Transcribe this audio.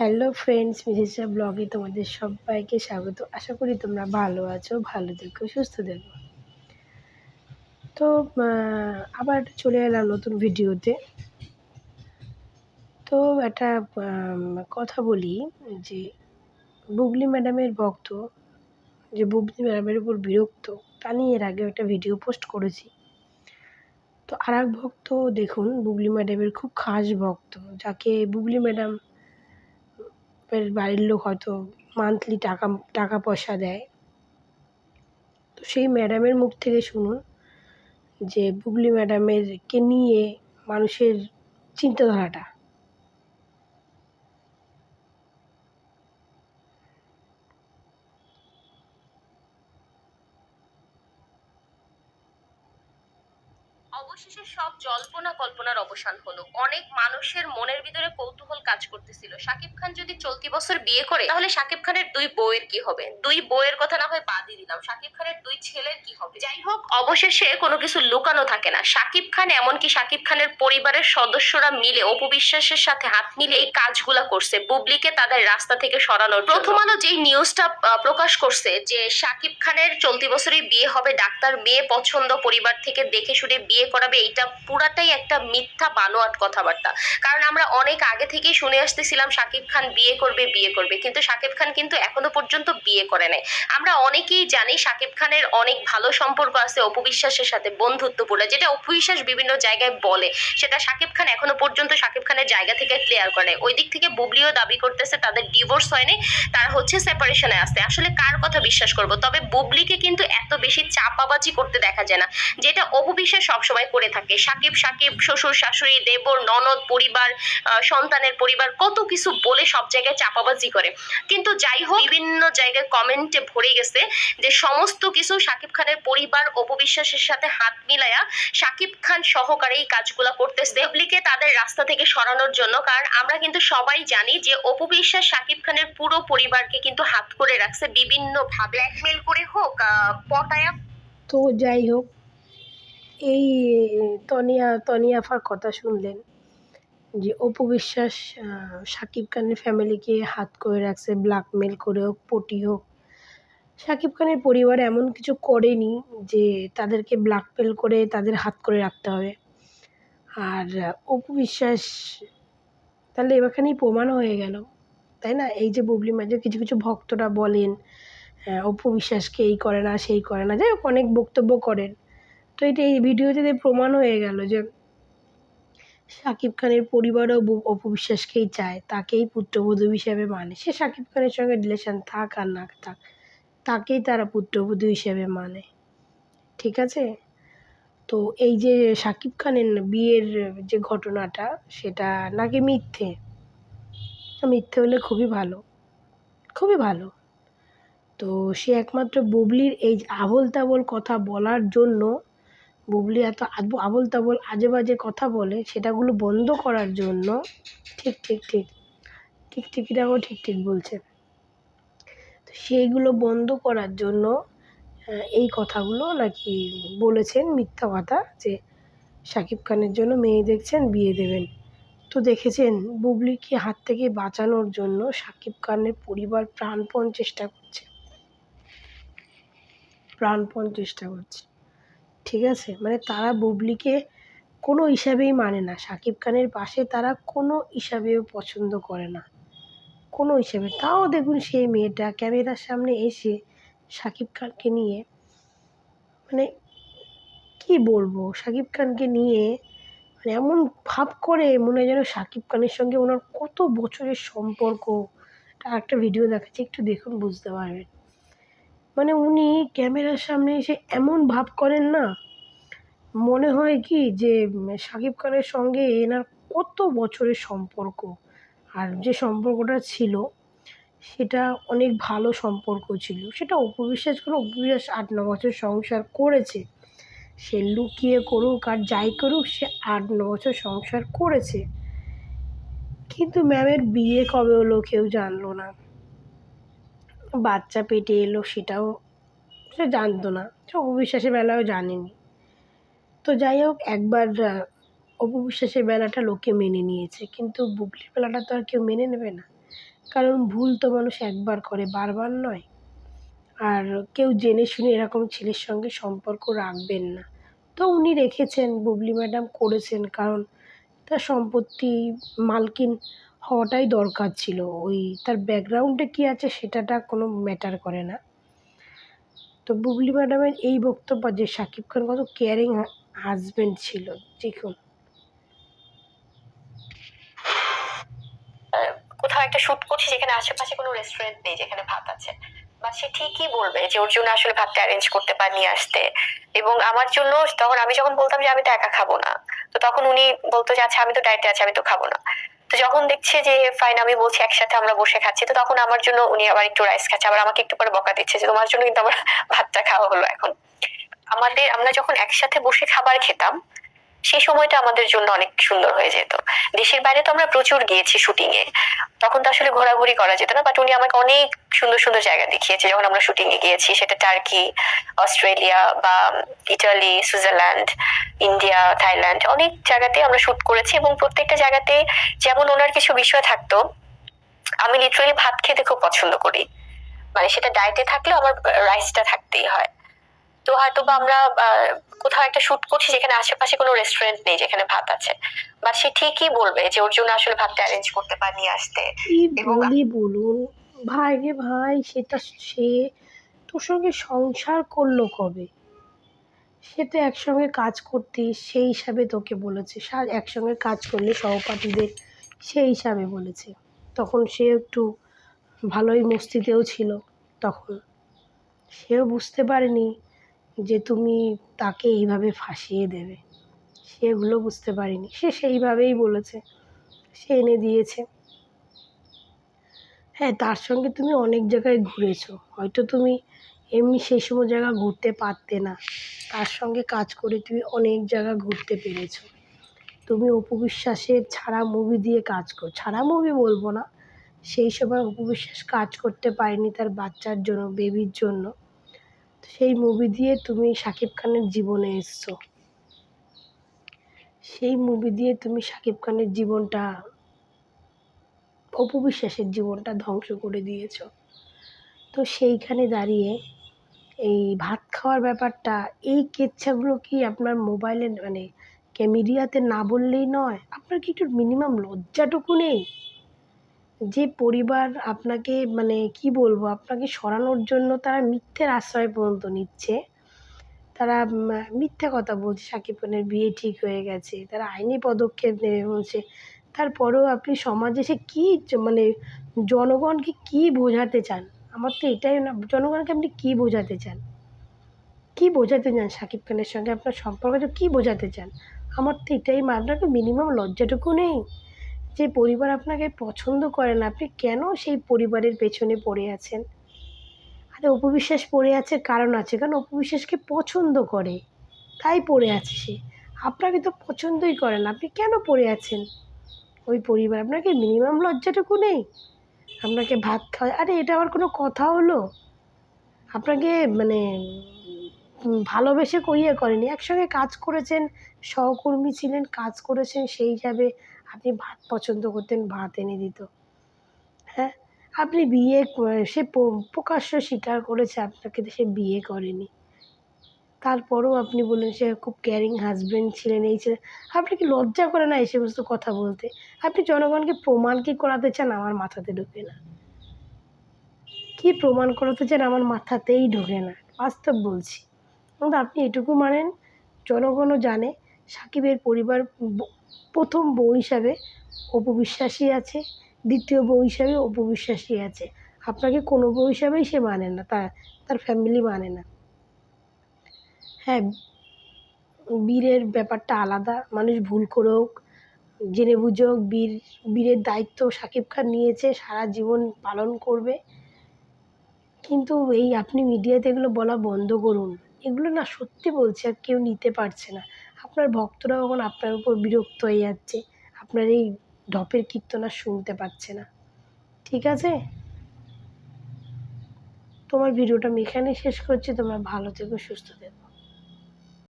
Hello friends মিসেসা ব্লগে তোমাদের সবাইকে স্বাগত। আশা করি তোমরা ভালো আছো, ভালো থেকো, সুস্থ থেকো। তো আবার চলে এলাম নতুন ভিডিওতে। তো একটা কথা বলি যে, বুবলি ম্যাডামের ভক্ত, যে বুবলি ম্যাডামের উপর বিরক্ত, তা নিয়ে এর আগে একটা ভিডিও পোস্ট করেছি। তো আর এক ভক্ত দেখুন, বুবলি ম্যাডামের খুব খাস ভক্ত, যাকে বুবলি ম্যাডাম এর বাড়ির লোক হয়তো মান্থলি টাকা টাকা পয়সা দেয়। তো সেই ম্যাডামের মুখ থেকে শুনুন যে, বুবলি ম্যাডামেরকে নিয়ে মানুষের চিন্তাধারাটা অবশেষে সব জল্পনা কল্পনার অবসান হলো। অনেক মানুষের মনের ভিতরে কৌতূহল কাজ করতেছিল। শাকিব খান যদি চলতি বছর বিয়ে করে, তাহলে শাকিব খানের দুই বউয়ের কি হবে? দুই বউয়ের কথা না হয় বাদই দিলাম। শাকিব খানের দুই ছেলের কি হবে? যাই হোক, অবশেষে কোনো কিছু লুকানো থাকে না। শাকিব খান এমনকি শাকিব খানের পরিবারের সদস্যরা মিলে অপবিশ্বাসের সাথে হাত মিলে এই কাজগুলা করছে। বুবলিকে তাদের রাস্তা থেকে সরানোর। প্রথম আলো যেই নিউজটা প্রকাশ করছে যে শাকিব খানের চলতি বছরই বিয়ে হবে, ডাক্তার মেয়ে পছন্দ পরিবার থেকে দেখে শুনে বিয়ে করাবে, এইটা পুরাটাই একটা মিথ্যা বানোয়াট কথাবার্তা। কারণ আমরা অনেক আগে থেকেই শুনে আসতেছিলাম, শাকিব খান বিয়ে করবে বিয়ে করবে। কিন্তু শাকিব খান কিন্তু এখনও পর্যন্ত বিয়ে করে নাই। আমরা অনেকেই জানি শাকিব খানের অনেক ভালো সম্পর্ক আছে অপু বিশ্বাসের সাথে, বন্ধুত্বপূর্ণ, যেটা অপু বিশ্বাস বিভিন্ন জায়গায় বলে। সেটা শাকিব খান এখনও পর্যন্ত শাকিব খানের জায়গা থেকে ক্লিয়ার করে। ওই দিক থেকে বুবলিও দাবি করতেছে, তাদের ডিভোর্স হয়নি, তারা হচ্ছে সেপারেশনে আসতে আসলে কার কথা বিশ্বাস করব? তবে বুবলিকে কিন্তু এত বেশি চাপাবাজি করতে দেখা যায় না, যেটা অপু বিশ্বাস সবসময় করে থাকে। সাকিব সাকিব শ্বশুর শাশুড়ি দেবর ননদ পরিবার সন্তানের পরিবার কত কিছু বলে সব জায়গায় চাপাবাজি করে। কিন্তু যাই হোক বিভিন্ন জায়গায় কমেন্টে ভরে গেছে যে সমস্ত কিছু সাকিব খানের পরিবার অপু বিশ্বাসের সাথে হাত মিলায়া সাকিব খান সহকারে এই কাজগুলো করতেছে। দেবলিকে তাদের রাস্তা থেকে সরানোর জন্য কারণ আমরা কিন্তু সবাই জানি যে অপবিশ্বাস সাকিব খানের পুরো পরিবারকে কিন্তু হাত করে রাখছে বিভিন্ন ভাবে। ব্ল্যাকমেল করে হোক আহ, পটায়া। তো যাই হোক এই তনিয়া, তনিয়াফার কথা শুনলেন যে অপু বিশ্বাস শাকিব খানের ফ্যামিলিকে হাত করে রাখছে, ব্ল্যাকমেল করে হোক, পটি হোক। শাকিব খানের পরিবার এমন কিছু করেনি যে তাদেরকে ব্ল্যাকমেল করে তাদের হাত করে রাখতে হবে। আর অপু বিশ্বাস, তাহলে এখানেই প্রমাণ হয়ে গেল, তাই না? এই যে বুবলি মাঝে কিছু কিছু ভক্তরা বলেন অপু বিশ্বাসকে এই করে না, সেই করে না। যাই হোক, অনেক বক্তব্য করেন। তো এটা এই ভিডিওতে প্রমাণ হয়ে গেল যে শাকিব খানের পরিবারও অপু বিশ্বাসকেই চায়, তাকেই পুত্রবধূ হিসেবে মানে। সে শাকিব খানের সঙ্গে রিলেশন থাক আর না থাক, তাকেই তারা পুত্রবধূ হিসেবে মানে। ঠিক আছে? তো এই যে শাকিব খানের বিয়ের যে ঘটনাটা, সেটা নাকি মিথ্যে? মিথ্যে হলে খুবই ভালো খুবই ভালো। তো সে একমাত্র বুবলির এই আবোল তাবোল কথা বলার জন্য বুবলি এত আব- আবোল তাবোল আজে বাজে কথা বলে সেটাগুলো বন্ধ করার জন্য ঠিক ঠিক ঠিক ঠিক ঠিক এটাও ঠিক ঠিক বলছে। তো সেইগুলো বন্ধ করার জন্য এই কথাগুলো নাকি বলেছেন মিথ্যা কথা যে শাকিব খানের জন্য মেয়ে দেখছেন, বিয়ে দেবেন। তো দেখেছেন বুবলিকে হাত থেকে বাঁচানোর জন্য শাকিব খানের পরিবার প্রাণপণ চেষ্টা করছে। প্রাণপণ চেষ্টা করছে। ঠিক আছে? মানে তারা বুবলিকে কোনো হিসাবেই মানে না। শাকিব খানের পাশে তারা কোনো হিসাবেও পছন্দ করে না। কোনো হিসাবে তাও দেখুন সেই মেয়েটা ক্যামেরার সামনে এসে শাকিব খানকে নিয়ে মানে কি বলব? শাকিব খানকে নিয়ে মানে এমন ভাব করে মনে হয় যেন শাকিব খানের সঙ্গে ওনার কত বছরের সম্পর্ক। একটা ভিডিও দেখাচ্ছি, একটু দেখুন, বুঝতে পারবেন। মানে উনি ক্যামেরার সামনে এসে এমন ভাব করেন না। মনে হয় কি যে শাকিব খানের সঙ্গে এনার কত বছরের সম্পর্ক। আর যে সম্পর্কটা ছিল, সেটা অনেক ভালো সম্পর্ক ছিল। সেটা অপবিশ্বাস করে, অপবিশ্বাস আট, ন বছর সংসার করেছে। সে লুকিয়ে করুক আর যাই করুক, সে আট, ন বছর সংসার করেছে। কিন্তু ম্যামের বিয়ে কবে হলো কেউ জানলো না। বাচ্চা পেটে এলো সেটাও সে জানতো না। সে অপবিশ্বাসের বেলাও জানেনি। তো যাই হোক একবার আহ, অপু বেলাটা লোকে মেনে নিয়েছে। কিন্তু বুবলির বেলাটা তো আর কেউ মেনে নেবে না। কারণ ভুল তো মানুষ একবার করে বারবার নয়। আর কেউ জেনে শুনে এরকম ছেলের সঙ্গে সম্পর্ক রাখবেন না। তো উনি রেখেছেন বুবলি ম্যাডাম করেছেন। কারণ তার সম্পত্তি মালকিন হওয়াটাই দরকার ছিল। ওই তার ব্যাকগ্রাউন্ডে কী আছে সেটাটা কোনো ম্যাটার করে না। তো বুবলি ম্যাডামের এই বক্তব্য যে শাকিব খান কত কেয়ারিং হাজব্যান্ড ছিল, দেখুন। কোথাও একটা শুট করছি যেখানে আশেপাশে কোনো রেস্টুরেন্ট নেই যেখানে ভাত আছে। বা সে ঠিকই বলবে যে ওর জন্য আসলে ভাতটা অ্যারেঞ্জ করতে পার নিয়ে আসতে। এবং আমার জন্য তখন আমি যখন বলতাম যে আমি তো একা খাব না, তো তখন উনি বলতো যে আচ্ছা আমি তো ডায়েটে আছি, আমি তো খাব না। তো যখন দেখছে যে, ফাইন, আমি বলছি একসাথে আমরা বসে খাচ্ছি, তো তখন আমার জন্য উনি আবার একটু রাইস খাচ্ছে। আবার আমাকে একটু পরে বকা দিচ্ছে যে, তোমার জন্য কিন্তু আমার ভাতটা খাওয়া হলো এখন। আমাদের, আমরা যখন একসাথে বসে খাবার খেতাম সেই সময়টা আমাদের জন্য অনেক সুন্দর হয়ে যেত। দেশের বাইরে তো আমরা প্রচুর গিয়েছি শুটিং এ। তখন তো আসলে ঘোরাঘুরি করা যেত না বাট উনি আমাকে অনেক সুন্দর সুন্দর জায়গা দেখিয়েছে। যখন আমরা শুটিং এ গিয়েছি, সেটা টার্কি অস্ট্রেলিয়া বা ইটালি সুইজারল্যান্ড ইন্ডিয়া থাইল্যান্ড অনেক জায়গাতে আমরা শুট করেছি এবং প্রত্যেকটা জায়গাতে যেমন ওনার কিছু বিষয় থাকতো, আমি লিটারালি ভাত খেতে খুব পছন্দ করি। মানে সেটা ডায়েটে থাকলেও আমার রাইসটা থাকতেই হয়। তো হয়তো বা আমরা কোথাও একটা শুট করছি যেখানে আশেপাশে কোনো রেস্টুরেন্ট নেই যেখানে ভাত আছে। বা সে ঠিকই বলবে যে ওর জন্য আসলে ভাতটা অ্যারেঞ্জ করতে পার নিয়ে আসতে এবং- বলুন? ভাই রে ভাই সেটা সে তোর সঙ্গে সংসার করল কবে? সে তো একসঙ্গে কাজ করতে সেই হিসাবে তোকে বলেছে। সা- একসঙ্গে কাজ করলে সহপাঠীদের সেই হিসাবে বলেছে। তখন সে একটু ভালোই মস্তিতেও ছিল তখন। সেও বুঝতে পারেনি যে তুমি তাকে এইভাবে ফাঁসিয়ে দেবে। সেগুলো বুঝতে পারিনি। সে সেইভাবেই বলেছে। সে এনে দিয়েছে। হ্যাঁ তার সঙ্গে তুমি অনেক জায়গায় ঘুরেছো। হয়তো তুমি এমনি সেই সময় জায়গা ঘুরতে পারতে না। তার সঙ্গে কাজ করে তুমি অনেক জায়গা ঘুরতে পেরেছ। তুমি অপু বিশ্বাসের ছাড়া মুভি দিয়ে কাজ কর, ছাড়া মুভি বলব না। সেই সময় অপু বিশ্বাস কাজ করতে পারেনি তার বাচ্চার জন্য বেবির জন্য। সেই মুভি দিয়ে তুমি শাকিব খানের জীবনে এসছো। সেই মুভি দিয়ে তুমি শাকিব খানের জীবনটা অপু বিশ্বাসের জীবনটা ধ্বংস করে দিয়েছ। তো সেইখানে দাঁড়িয়ে এই ভাত খাওয়ার ব্যাপারটা, এই কেচ্ছাগুলো কি আপনার মোবাইলে মানে মিডিয়াতে না বললেই নয়? আপনার কি একটু মিনিমাম লজ্জাটুকু নেই? যে পরিবার আপনাকে মানে কি বলব, আপনাকে সরানোর জন্য তারা মিথ্যের আশ্রয় পর্যন্ত নিচ্ছে। তারা মিথ্যে কথা বলছে, সাকিব খানের বিয়ে ঠিক হয়ে গেছে, তারা আইনি পদক্ষেপ নেবে বলছে। তারপরেও আপনি সমাজে সে কী মানে জনগণকে কী বোঝাতে চান? আমার তো এটাই না, জনগণকে আপনি কী বোঝাতে চান? কী বোঝাতে চান সাকিব খানের সঙ্গে আপনার সম্পর্কটা কী বোঝাতে চান? আমার তো এটাই তো মিনিমাম লজ্জাটুকু নেই। যে পরিবার আপনাকে পছন্দ করে না, আপনি কেন সেই পরিবারের পেছনে পড়ে আছেন? আরে অপবিশ্বাস পড়ে আছে কারণ আছে, কারণ অপবিশ্বাসকে পছন্দ করে। তাই পড়ে আছে সে। আপনাকে তো পছন্দই করে না, আপনি কেন পড়ে আছেন? ওই পরিবার, আপনাকে মিনিমাম লজ্জাটুকু নেই? আপনাকে ভাত খাওয়া, আরে এটা আবার কোনো কথা হলো? আপনাকে মানে ভালোবেসে কইয়ে করেনি। একসঙ্গে কাজ করেছেন, সহকর্মী ছিলেন, কাজ করেছেন, সেই হিসাবে আপনি ভাত পছন্দ করতেন, ভাত এনে দিত। হ্যাঁ? আপনি বিয়ে সে প্রকাশ্য স্বীকার করেছে আপনাকে, সে বিয়ে করেনি। তারপরেও আপনি বললেন সে খুব কেয়ারিং হাজবেন্ড ছিলেন, এই ছিলেন। আপনি কি লজ্জা করে না এই সমস্ত কথা বলতে? আপনি জনগণকে প্রমাণ কি করাতে চান? আমার মাথাতে ঢোকে না। কি প্রমাণ করাতে চান? আমার মাথাতেই ঢোকে না। বাস্তব বলছি। কিন্তু আপনি এটুকু মানেন, জনগণও জানে, সাকিবের পরিবার প্রথম বউ হিসাবে অপু বিশ্বাসী আছে, দ্বিতীয় বউ হিসাবে অপু বিশ্বাসী আছে। আপনাকে কোনো বউ হিসাবেই সে মানে না, তার তার ফ্যামিলি মানে না। হ্যাঁ বীরের ব্যাপারটা আলাদা, মানুষ ভুল করেও জেনে বুঝেও বীর, বীরের দায়িত্ব সাকিব খান নিয়েছে, সারা জীবন পালন করবে। কিন্তু এই আপনি মিডিয়াতে এগুলো বলা বন্ধ করুন। এগুলো না সত্যি বলছি, আর কেউ নিতে পারছে না। আপনার ভক্তরাও এখন আপনার উপর বিরক্ত হয়ে যাচ্ছে? আপনার এই ঢপের কীর্তন আর শুনতে পাচ্ছে না। ঠিক আছে? তোমার ভিডিওটা আমি এখানেই শেষ করছি। তোমরা ভালো থেকো, সুস্থ থেকো।